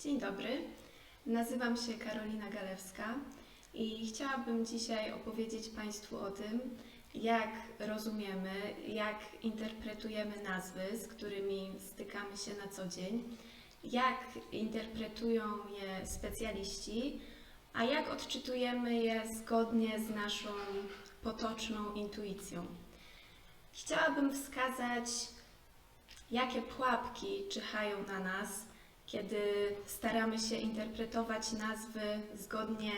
Dzień dobry, nazywam się Karolina Galewska i chciałabym dzisiaj opowiedzieć Państwu o tym, jak rozumiemy, jak interpretujemy nazwy, z którymi stykamy się na co dzień, jak interpretują je specjaliści, a jak odczytujemy je zgodnie z naszą potoczną intuicją. Chciałabym wskazać, jakie pułapki czyhają na nas, kiedy staramy się interpretować nazwy zgodnie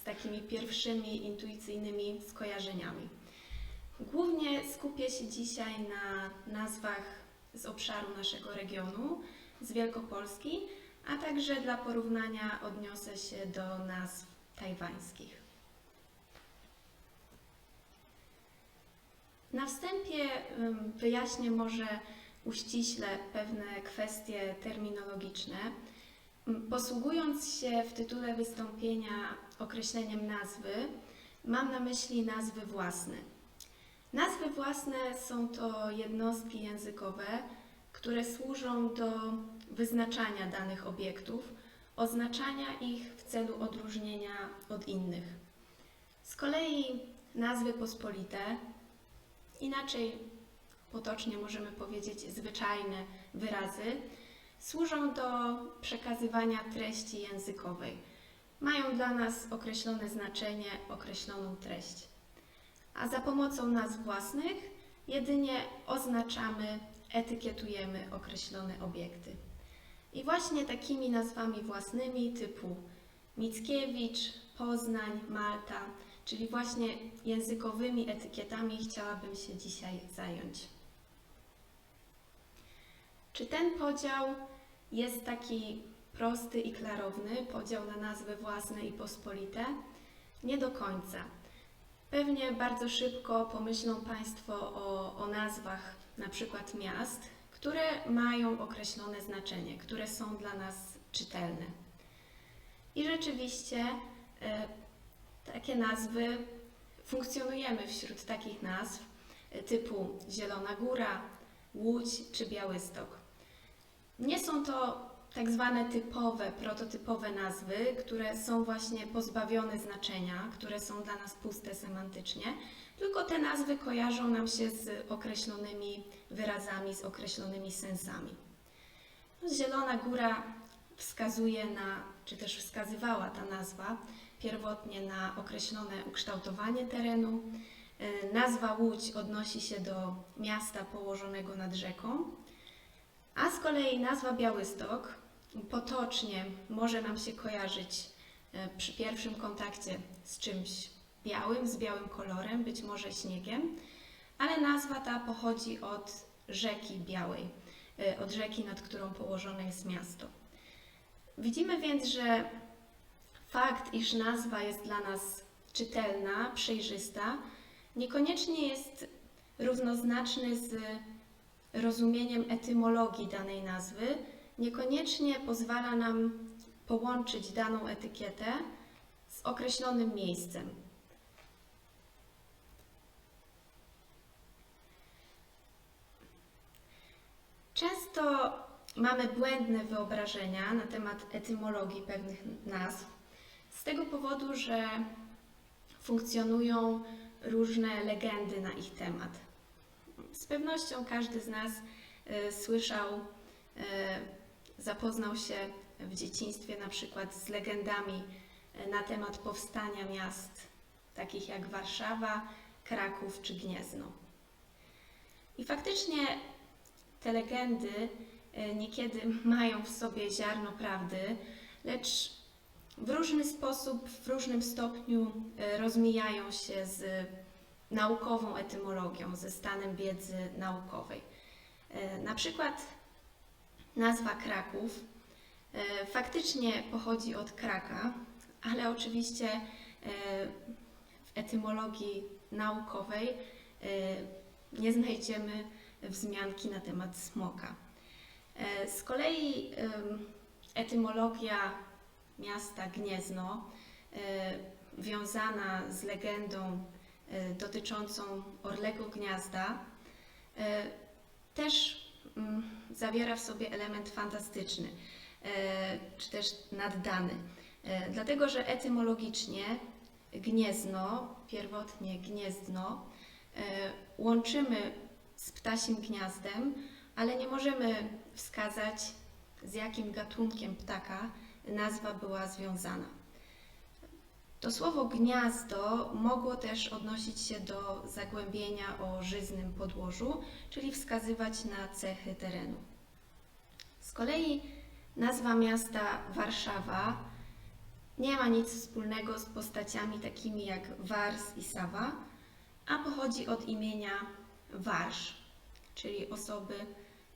z takimi pierwszymi intuicyjnymi skojarzeniami. Głównie skupię się dzisiaj na nazwach z obszaru naszego regionu, z Wielkopolski, a także dla porównania odniosę się do nazw tajwańskich. Na wstępie wyjaśnię może uściśle pewne kwestie terminologiczne. Posługując się w tytule wystąpienia określeniem nazwy, mam na myśli nazwy własne. Nazwy własne są to jednostki językowe, które służą do wyznaczania danych obiektów, oznaczania ich w celu odróżnienia od innych. Z kolei nazwy pospolite, inaczej potocznie możemy powiedzieć zwyczajne wyrazy, służą do przekazywania treści językowej. Mają dla nas określone znaczenie, określoną treść. A za pomocą nazw własnych jedynie oznaczamy, etykietujemy określone obiekty. I właśnie takimi nazwami własnymi typu Mickiewicz, Poznań, Malta, czyli właśnie językowymi etykietami chciałabym się dzisiaj zająć. Czy ten podział jest taki prosty i klarowny, podział na nazwy własne i pospolite? Nie do końca. Pewnie bardzo szybko pomyślą Państwo o, o nazwach na przykład miast, które mają określone znaczenie, które są dla nas czytelne. I rzeczywiście e, takie nazwy, funkcjonujemy wśród takich nazw e, typu Zielona Góra, Łódź czy Białystok. Nie są to tak zwane typowe, prototypowe nazwy, które są właśnie pozbawione znaczenia, które są dla nas puste semantycznie, tylko te nazwy kojarzą nam się z określonymi wyrazami, z określonymi sensami. No, Zielona Góra wskazuje na, czy też wskazywała ta nazwa pierwotnie na określone ukształtowanie terenu. E, Nazwa Łódź odnosi się do miasta położonego nad rzeką, a z kolei nazwa Białystok potocznie może nam się kojarzyć e, przy pierwszym kontakcie z czymś białym, z białym kolorem, być może śniegiem, ale nazwa ta pochodzi od rzeki Białej, e, od rzeki, nad którą położone jest miasto. Widzimy więc, że fakt, iż nazwa jest dla nas czytelna, przejrzysta, niekoniecznie jest równoznaczny z rozumieniem etymologii danej nazwy, niekoniecznie pozwala nam połączyć daną etykietę z określonym miejscem. Często mamy błędne wyobrażenia na temat etymologii pewnych nazw, z tego powodu, że funkcjonują różne legendy na ich temat. Z pewnością każdy z nas e, słyszał, e, zapoznał się w dzieciństwie na przykład z legendami e, na temat powstania miast takich jak Warszawa, Kraków czy Gniezno. I faktycznie te legendy niekiedy mają w sobie ziarno prawdy, lecz w różny sposób, w różnym stopniu rozmijają się z naukową etymologią, ze stanem wiedzy naukowej. E, Na przykład nazwa Kraków e, faktycznie pochodzi od kraka, ale oczywiście e, w etymologii naukowej nie znajdziemy wzmianki na temat smoka. Z kolei etymologia miasta Gniezno, wiązana z legendą dotyczącą Orlego Gniazda, e, też mm, zawiera w sobie element fantastyczny. e, czy też naddany. E, Dlatego, że etymologicznie gniezno, pierwotnie gniezdno, e, łączymy z ptasim gniazdem, ale nie możemy wskazać, z jakim gatunkiem ptaka nazwa była związana. To słowo gniazdo mogło też odnosić się do zagłębienia o żyznym podłożu, czyli wskazywać na cechy terenu. Z kolei nazwa miasta Warszawa nie ma nic wspólnego z postaciami takimi jak Wars i Sawa, a pochodzi od imienia Warsz, czyli osoby,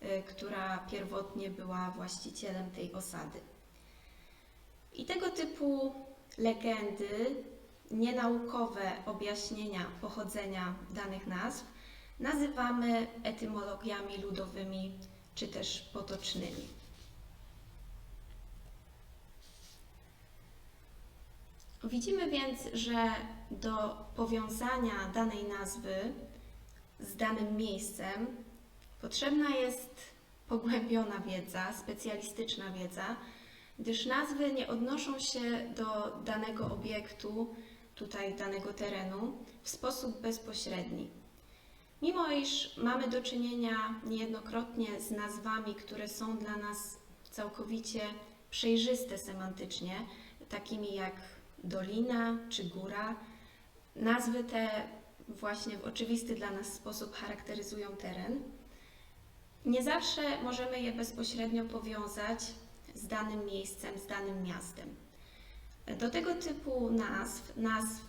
y, która pierwotnie była właścicielem tej osady. I tego typu legendy, nienaukowe objaśnienia pochodzenia danych nazw nazywamy etymologiami ludowymi czy też potocznymi. Widzimy więc, że do powiązania danej nazwy z danym miejscem potrzebna jest pogłębiona wiedza, specjalistyczna wiedza, gdyż nazwy nie odnoszą się do danego obiektu, tutaj danego terenu, w sposób bezpośredni. Mimo iż mamy do czynienia niejednokrotnie z nazwami, które są dla nas całkowicie przejrzyste semantycznie, takimi jak dolina czy góra, nazwy te właśnie w oczywisty dla nas sposób charakteryzują teren. Nie zawsze możemy je bezpośrednio powiązać z danym miejscem, z danym miastem. Do tego typu nazw, nazw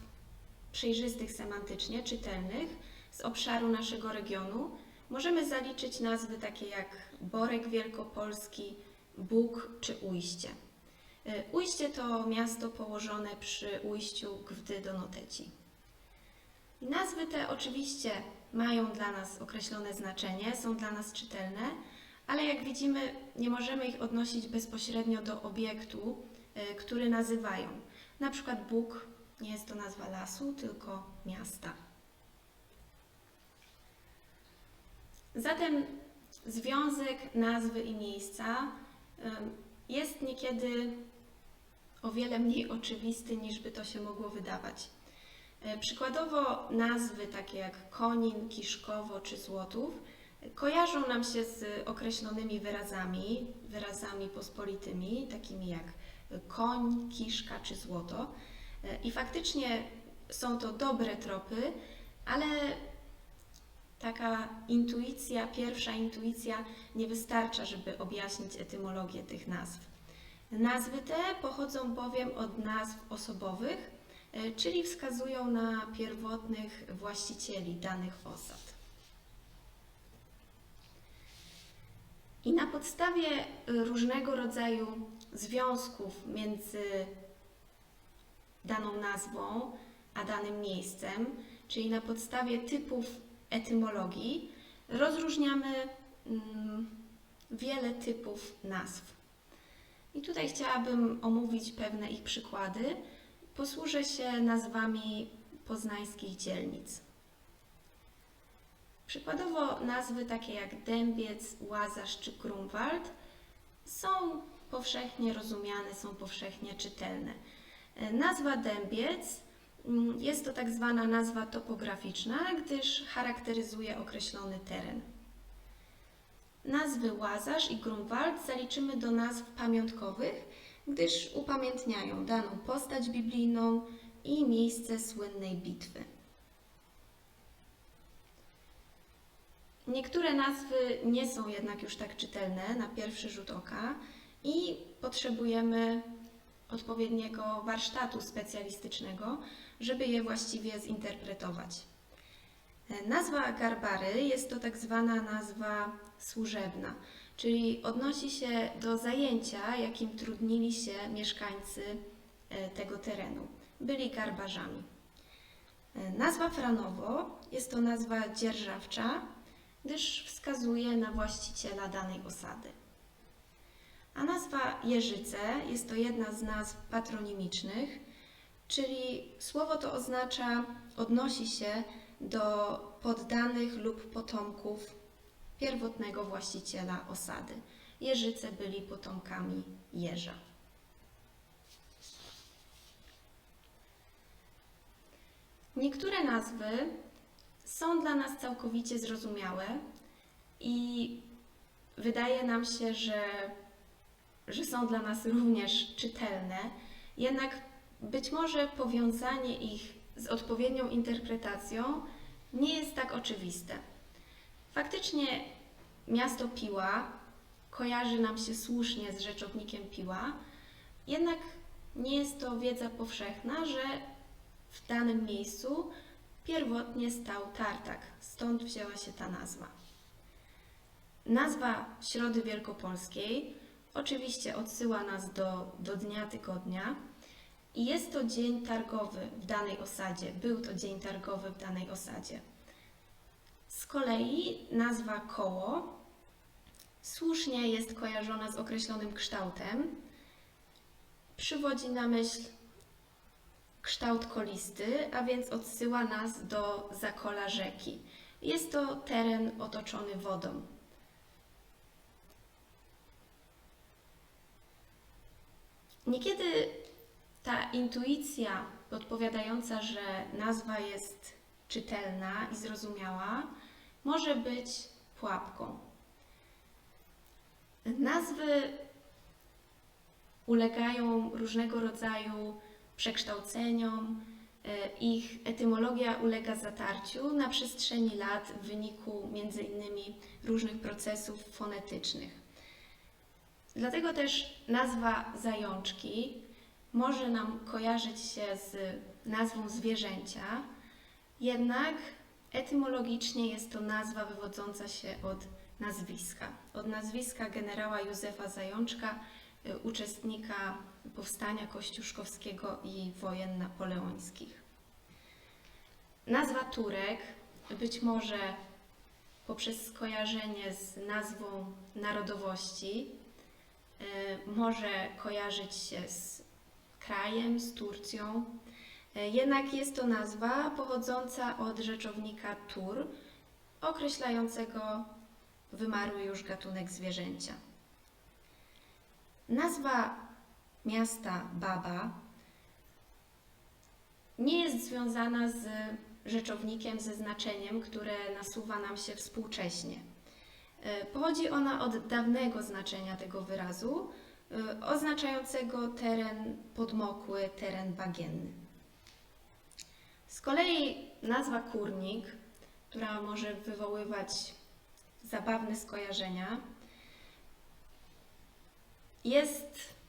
przejrzystych semantycznie, czytelnych, z obszaru naszego regionu, możemy zaliczyć nazwy takie jak Borek Wielkopolski, Bóg czy Ujście. Y, Ujście to miasto położone przy ujściu Gwdy do Noteci. Nazwy te oczywiście mają dla nas określone znaczenie, są dla nas czytelne, ale jak widzimy, nie możemy ich odnosić bezpośrednio do obiektu, y, który nazywają. Na przykład Bóg nie jest to nazwa lasu, tylko miasta. Zatem związek nazwy i miejsca jest niekiedy o wiele mniej oczywisty, niż by to się mogło wydawać. E, Przykładowo nazwy takie jak Konin, Kiszkowo czy Złotów e, kojarzą nam się z określonymi wyrazami, wyrazami pospolitymi, takimi jak koń, kiszka czy złoto. I faktycznie są to dobre tropy, ale taka intuicja, pierwsza intuicja nie wystarcza, żeby objaśnić etymologię tych nazw. Nazwy te pochodzą bowiem od nazw osobowych, e, czyli wskazują na pierwotnych właścicieli danych osad. I na podstawie e, różnego rodzaju związków między daną nazwą a danym miejscem, czyli na podstawie typów etymologii, rozróżniamy mm, wiele typów nazw. I tutaj chciałabym omówić pewne ich przykłady. Posłużę się nazwami poznańskich dzielnic. Przykładowo nazwy takie jak Dębiec, Łazarz czy Grunwald są powszechnie rozumiane, są powszechnie czytelne. E, Nazwa Dębiec mm, jest to tak zwana nazwa topograficzna, gdyż charakteryzuje określony teren. Nazwy Łazarz i Grunwald zaliczymy do nazw pamiątkowych, gdyż upamiętniają daną postać biblijną i miejsce słynnej bitwy. Niektóre nazwy nie są jednak już tak czytelne na pierwszy rzut oka i potrzebujemy odpowiedniego warsztatu specjalistycznego, żeby je właściwie zinterpretować. E, Nazwa Garbary jest to tak zwana nazwa służebna, czyli odnosi się do zajęcia, jakim trudnili się mieszkańcy e, tego terenu. Byli garbarzami. E, Nazwa Franowo jest to nazwa dzierżawcza, gdyż wskazuje na właściciela danej osady. A nazwa Jeżyce jest to jedna z nazw patronimicznych, czyli słowo to oznacza, odnosi się do poddanych lub potomków pierwotnego właściciela osady. Jeżyce byli potomkami jeża. Niektóre nazwy są dla nas całkowicie zrozumiałe i wydaje nam się, że, że są dla nas również czytelne, jednak być może powiązanie ich z odpowiednią interpretacją nie jest tak oczywiste. Faktycznie miasto Piła kojarzy nam się słusznie z rzeczownikiem Piła, jednak nie jest to wiedza powszechna, że w danym miejscu pierwotnie stał tartak, stąd wzięła się ta nazwa. Nazwa Środy Wielkopolskiej oczywiście odsyła nas do, do dnia tygodnia i jest to dzień targowy w danej osadzie. Był to dzień targowy w danej osadzie. Z kolei nazwa koło słusznie jest kojarzona z określonym kształtem. Przywodzi na myśl kształt kolisty, a więc odsyła nas do zakola rzeki. Jest to teren otoczony wodą. Niekiedy ta intuicja podpowiadająca, że nazwa jest czytelna i zrozumiała, może być pułapką. Nazwy ulegają różnego rodzaju przekształceniom, e, ich etymologia ulega zatarciu na przestrzeni lat w wyniku między innymi różnych procesów fonetycznych. Dlatego też nazwa zajączki może nam kojarzyć się z nazwą zwierzęcia, jednak etymologicznie jest to nazwa wywodząca się od nazwiska, od nazwiska generała Józefa Zajączka, y, uczestnika powstania kościuszkowskiego i wojen napoleońskich. Nazwa Turek być może poprzez skojarzenie z nazwą narodowości y, może kojarzyć się z krajem, z Turcją. Y, Jednak jest to nazwa pochodząca od rzeczownika tur, określającego wymarły już gatunek zwierzęcia. Nazwa miasta Baba nie jest związana z rzeczownikiem, ze znaczeniem, które nasuwa nam się współcześnie. E, Pochodzi ona od dawnego znaczenia tego wyrazu, e, oznaczającego teren podmokły, teren bagienny. Z kolei nazwa kurnik, która może wywoływać zabawne skojarzenia, jest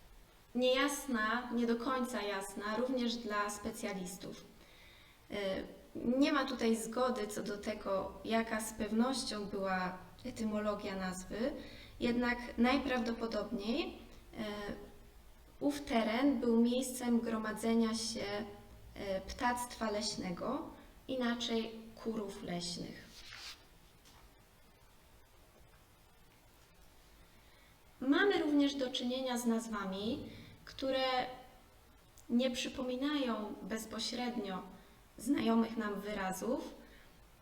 niejasna, nie do końca jasna również dla specjalistów. Y, Nie ma tutaj zgody co do tego, jaka z pewnością była etymologia nazwy, jednak najprawdopodobniej y, ów teren był miejscem gromadzenia się y, ptactwa leśnego, inaczej kurów leśnych. Mamy również do czynienia z nazwami, które nie przypominają bezpośrednio znajomych nam wyrazów,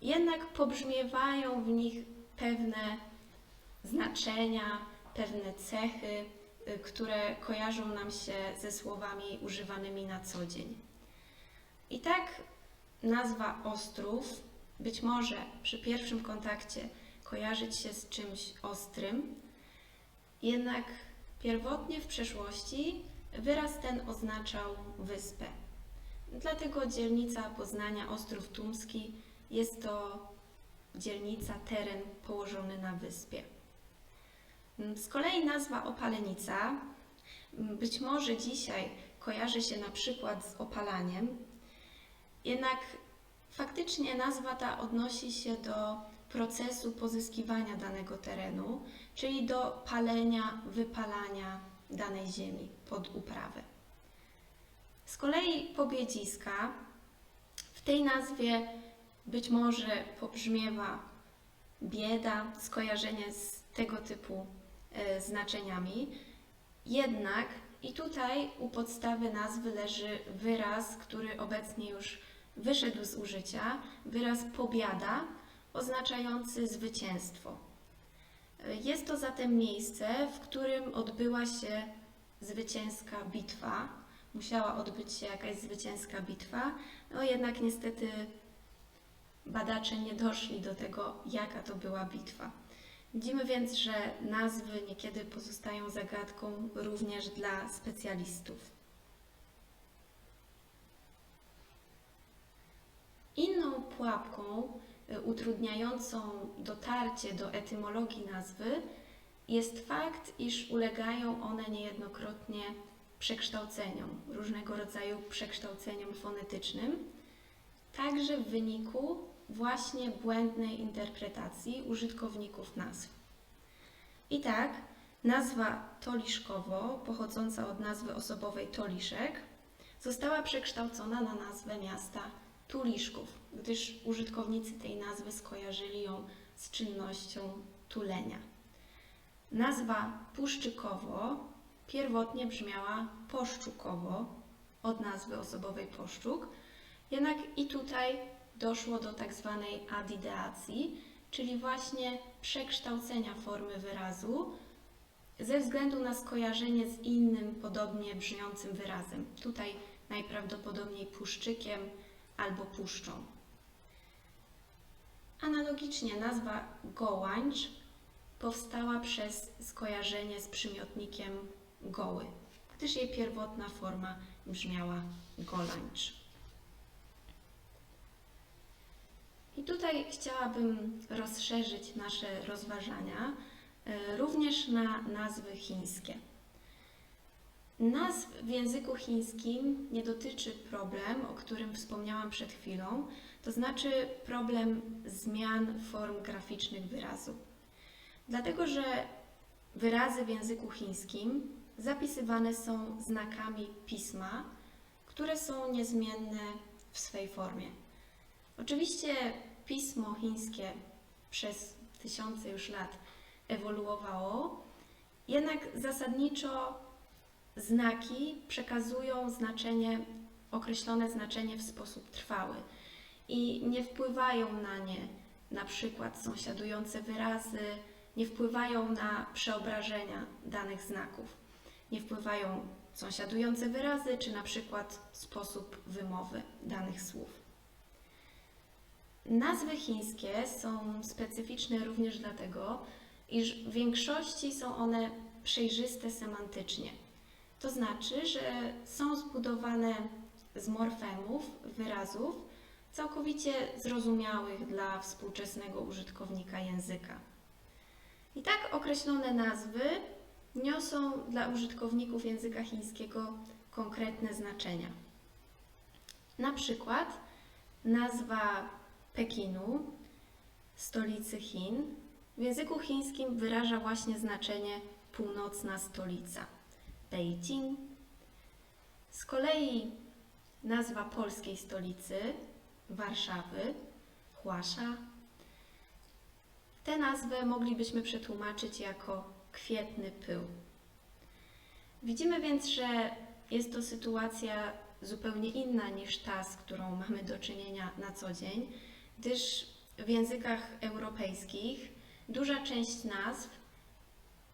jednak pobrzmiewają w nich pewne znaczenia, pewne cechy, y, które kojarzą nam się ze słowami używanymi na co dzień. I tak nazwa Ostrów być może przy pierwszym kontakcie kojarzyć się z czymś ostrym, jednak pierwotnie w przeszłości wyraz ten oznaczał wyspę. Dlatego dzielnica Poznania Ostrów Tumski jest to dzielnica, teren położony na wyspie. Z kolei nazwa Opalenica być może dzisiaj kojarzy się na przykład z opalaniem, jednak faktycznie nazwa ta odnosi się do procesu pozyskiwania danego terenu, czyli do palenia, wypalania danej ziemi pod uprawę. Z kolei pobiedziska w tej nazwie być może pobrzmiewa bieda, skojarzenie z tego typu e, znaczeniami. Jednak i tutaj u podstawy nazwy leży wyraz, który obecnie już wyszedł z użycia, wyraz pobiada, oznaczający zwycięstwo. Jest to zatem miejsce, w którym odbyła się zwycięska bitwa. Musiała odbyć się jakaś zwycięska bitwa, no jednak niestety badacze nie doszli do tego, jaka to była bitwa. Widzimy więc, że nazwy niekiedy pozostają zagadką również dla specjalistów. Inną pułapką utrudniającą dotarcie do etymologii nazwy jest fakt, iż ulegają one niejednokrotnie przekształceniom, różnego rodzaju przekształceniom fonetycznym, także w wyniku właśnie błędnej interpretacji użytkowników nazw. I tak, nazwa Toliszkowo, pochodząca od nazwy osobowej Toliszek, została przekształcona na nazwę miasta Tuliszków, gdyż użytkownicy tej nazwy skojarzyli ją z czynnością tulenia. Nazwa Puszczykowo pierwotnie brzmiała Poszczukowo od nazwy osobowej Poszczuk, jednak i tutaj doszło do tak zwanej adideacji, czyli właśnie przekształcenia formy wyrazu ze względu na skojarzenie z innym podobnie brzmiącym wyrazem. Tutaj najprawdopodobniej puszczykiem albo puszczą. Analogicznie nazwa gołańcz powstała przez skojarzenie z przymiotnikiem goły, gdyż jej pierwotna forma brzmiała golańcz. I tutaj chciałabym rozszerzyć nasze rozważania e, również na nazwy chińskie. Nazw w języku chińskim nie dotyczy problem, o którym wspomniałam przed chwilą, to znaczy problem zmian form graficznych wyrazu. Dlatego, że wyrazy w języku chińskim zapisywane są znakami pisma, które są niezmienne w swej formie. Oczywiście pismo chińskie przez tysiące już lat ewoluowało, jednak zasadniczo znaki przekazują znaczenie, określone znaczenie w sposób trwały i nie wpływają na nie na przykład sąsiadujące wyrazy, nie wpływają na przeobrażenia danych znaków, nie wpływają sąsiadujące wyrazy czy na przykład sposób wymowy danych słów. Nazwy chińskie są specyficzne również dlatego, iż w większości są one przejrzyste semantycznie. To znaczy, że są zbudowane z morfemów, wyrazów, całkowicie zrozumiałych dla współczesnego użytkownika języka. I tak określone nazwy niosą dla użytkowników języka chińskiego konkretne znaczenia. Na przykład nazwa Pekinu, stolicy Chin, w języku chińskim wyraża właśnie znaczenie północna stolica. Beijing. Z kolei nazwa polskiej stolicy, Warszawy, Huasha. Tę nazwę moglibyśmy przetłumaczyć jako kwietny pył. Widzimy więc, że jest to sytuacja zupełnie inna niż ta, z którą mamy do czynienia na co dzień, gdyż w językach europejskich duża część nazw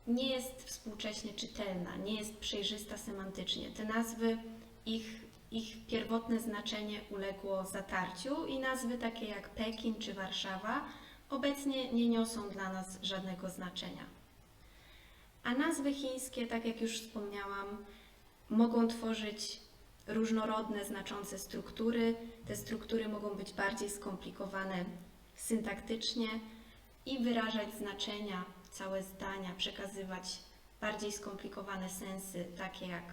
nie jest współcześnie czytelna, nie jest przejrzysta semantycznie. Te nazwy, ich, ich pierwotne znaczenie uległo zatarciu i nazwy takie jak Pekin czy Warszawa obecnie nie niosą dla nas żadnego znaczenia. A nazwy chińskie, tak jak już wspomniałam, mogą tworzyć różnorodne, znaczące struktury. Te struktury mogą być bardziej skomplikowane syntaktycznie i wyrażać znaczenia całe zdania, przekazywać bardziej skomplikowane sensy, takie jak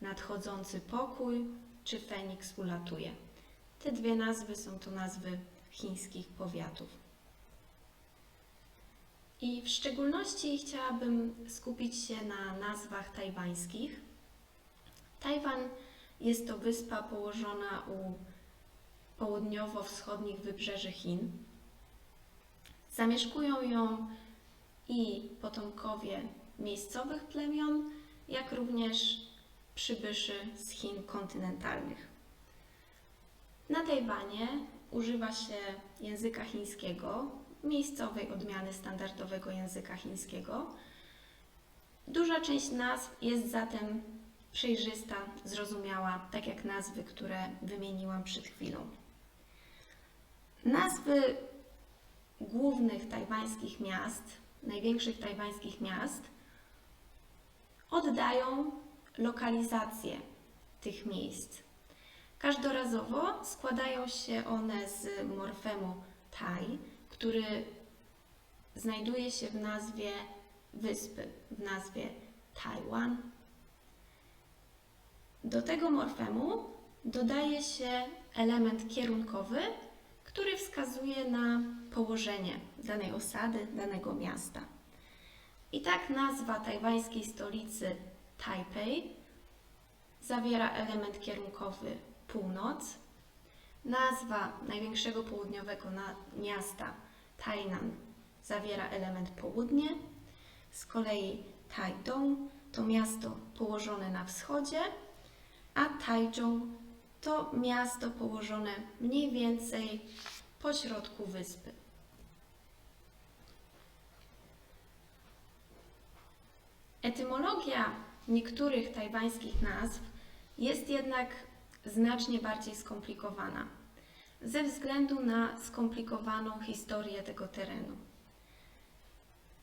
nadchodzący pokój czy Feniks ulatuje. Te dwie nazwy są to nazwy chińskich powiatów. I w szczególności chciałabym skupić się na nazwach tajwańskich. Tajwan jest to wyspa położona u południowo-wschodnich wybrzeży Chin. Zamieszkują ją i potomkowie miejscowych plemion, jak również przybyszy z Chin kontynentalnych. Na Tajwanie używa się języka chińskiego, miejscowej odmiany standardowego języka chińskiego. Duża część nazw jest zatem przejrzysta, zrozumiała, tak jak nazwy, które wymieniłam przed chwilą. Nazwy głównych tajwańskich miast, największych tajwańskich miast, oddają lokalizację tych miejsc. Każdorazowo składają się one z morfemu tai, który znajduje się w nazwie wyspy, w nazwie Tajwan. Do tego morfemu dodaje się element kierunkowy, który wskazuje na położenie danej osady, danego miasta. I tak nazwa tajwańskiej stolicy Taipei zawiera element kierunkowy północ. Nazwa największego południowego miasta Tainan zawiera element południe. Z kolei Taitung to miasto położone na wschodzie, a Taichung to miasto położone mniej więcej po środku wyspy. Etymologia niektórych tajwańskich nazw jest jednak znacznie bardziej skomplikowana ze względu na skomplikowaną historię tego terenu.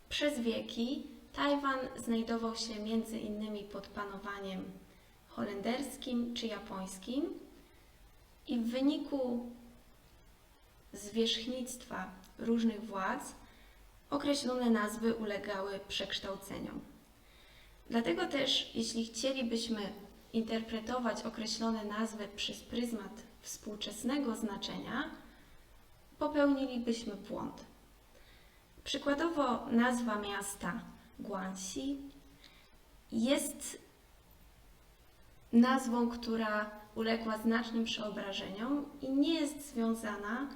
Przez wieki Tajwan znajdował się między innymi pod panowaniem holenderskim czy japońskim i w wyniku zwierzchnictwa różnych władz określone nazwy ulegały przekształceniom. Dlatego też, jeśli chcielibyśmy interpretować określone nazwy przez pryzmat współczesnego znaczenia, popełnilibyśmy błąd. Przykładowo nazwa miasta Guangxi jest nazwą, która uległa znacznym przeobrażeniom i nie jest związana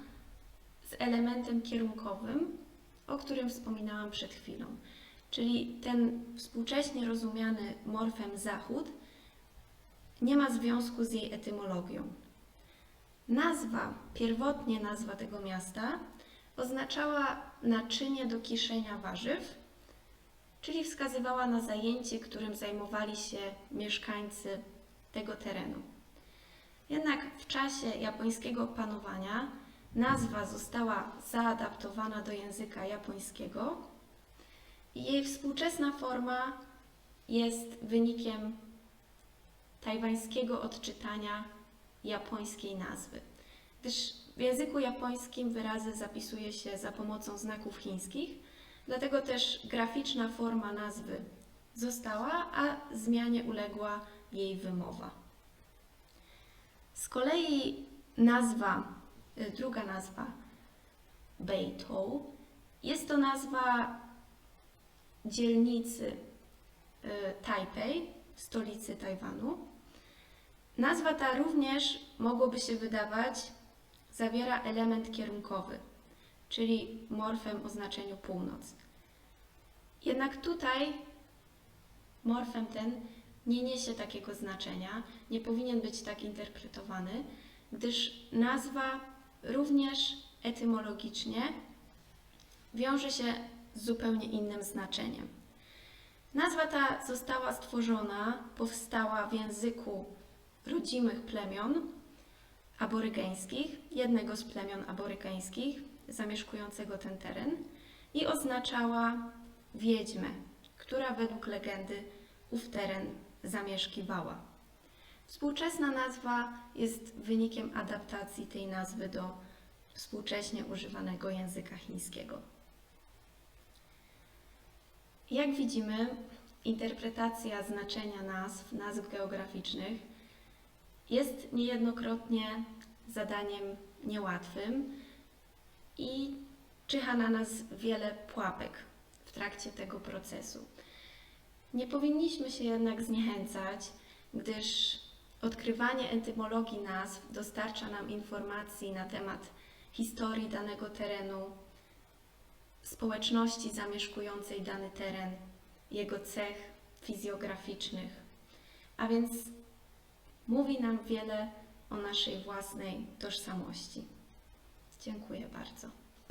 z elementem kierunkowym, o którym wspominałam przed chwilą. Czyli ten współcześnie rozumiany morfem zachód nie ma związku z jej etymologią. Nazwa, pierwotnie nazwa tego miasta, oznaczała naczynie do kiszenia warzyw, czyli wskazywała na zajęcie, którym zajmowali się mieszkańcy tego terenu. Jednak w czasie japońskiego panowania nazwa została zaadaptowana do języka japońskiego jej współczesna forma jest wynikiem tajwańskiego odczytania japońskiej nazwy. Gdyż w języku japońskim wyrazy zapisuje się za pomocą znaków chińskich, dlatego też graficzna forma nazwy została, a zmianie uległa jej wymowa. Z kolei nazwa, y, druga nazwa Beitou, jest to nazwa dzielnicy y, Tajpej, stolicy Tajwanu. Nazwa ta również, mogłoby się wydawać, zawiera element kierunkowy, czyli morfem o znaczeniu północ. Jednak tutaj morfem ten nie niesie takiego znaczenia, nie powinien być tak interpretowany, gdyż nazwa również etymologicznie wiąże się z zupełnie innym znaczeniem. Nazwa ta została stworzona, powstała w języku rodzimych plemion aborygeńskich, jednego z plemion aborygeńskich zamieszkującego ten teren i oznaczała wiedźmę, która według legendy ów teren zamieszkiwała. Współczesna nazwa jest wynikiem adaptacji tej nazwy do współcześnie używanego języka chińskiego. Jak widzimy, interpretacja znaczenia nazw, nazw geograficznych jest niejednokrotnie zadaniem niełatwym i czyha na nas wiele pułapek w trakcie tego procesu. Nie powinniśmy się jednak zniechęcać, gdyż odkrywanie etymologii nazw dostarcza nam informacji na temat historii danego terenu, społeczności zamieszkującej dany teren, jego cech fizjograficznych, a więc mówi nam wiele o naszej własnej tożsamości. Dziękuję bardzo.